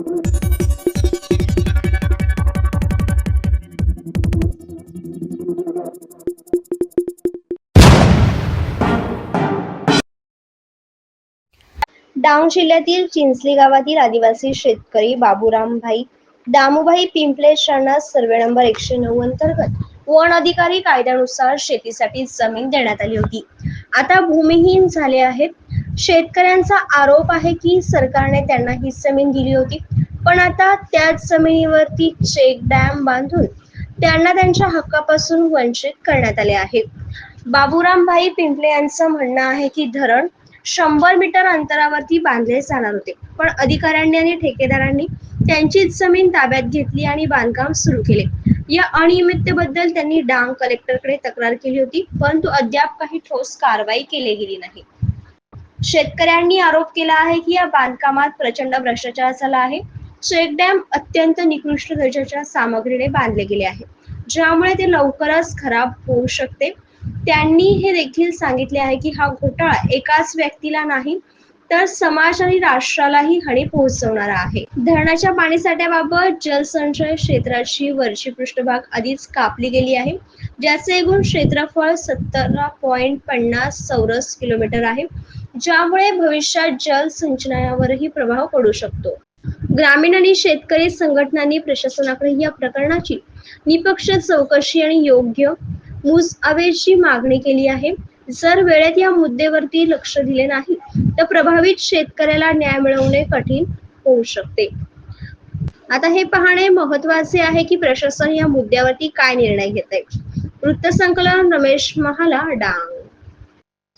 डांग जिल्ह्यातील चिंचली गावातील आदिवासी शेतकरी बाबूरामभाई दामूभाई पिंपले शरणास सर्वे नंबर एकशे नऊ अंतर्गत वन अधिकारी कायद्यानुसार शेतीसाठी जमीन देण्यात आली होती. आता भूमिहीन झाले आहेत शेतकऱ्यांचा आरोप आहे की सरकारने त्यांना ही जमीन दिली होती. पण आता त्याच जमिनीवरती चेक डॅम बांधून त्यांना त्यांच्या हक्कापासून वंचित करण्यात आले आहे. बाबूरामभाई पिंपले यांचं म्हणणं आहे की धरण शंभर मीटर अंतरावरती बांधले जाणार होते. पण अधिकाऱ्यांनी आणि ठेकेदारांनी त्यांचीच जमीन ताब्यात घेतली आणि बांधकाम सुरू केले. या अनियमिततेबद्दल त्यांनी डांग कलेक्टरकडे तक्रार केली होती परंतु अद्याप काही ठोस कारवाई केली गेली नाही. शेतकऱ्यांनी आरोप केला आहे की या बांधकामात प्रचंड भ्रष्टाचार झाला आहे. चेक डॅम अत्यंत निकृष्ट दर्जाच्या सामग्रीने बांधले गेले आहे. ज्यामुळे ते लवकरच खराब होऊ शकते. त्यांनी हे देखील सांगितले आहे की हा घोटाळा एकाच व्यक्तीला नाही तर समाज आणि राष्ट्रालाही हानी पोहोचवणारा आहे. धरणाच्या पाणीसाठ्याबाबत जलसंचय क्षेत्राची वरची पृष्ठभाग आधीच कापली गेली आहे. ज्याचे एकूण क्षेत्रफळ सत्तरा पॉइंट पन्नास चौरस किलोमीटर आहे. ज्यामुळे भविष्यात जल सिंचनावरही प्रभाव पडू शकतो. ग्रामीण आणि शेतकरी संघटनांनी प्रशासनाकडे या प्रकरणाची निपक्ष चौकशी आणि योग्य मुजआवेची मागणी केली आहे. जर वेळेत या मुद्देवरती लक्ष दिले नाही तर प्रभावित शेतकऱ्याला न्याय मिळवणे कठीण होऊ शकते. आता हे पाहणे महत्त्वाचे आहे की प्रशासन या मुद्द्यावरती काय निर्णय घेत आहे वृत्तसंकलन रमेश महाला डांग.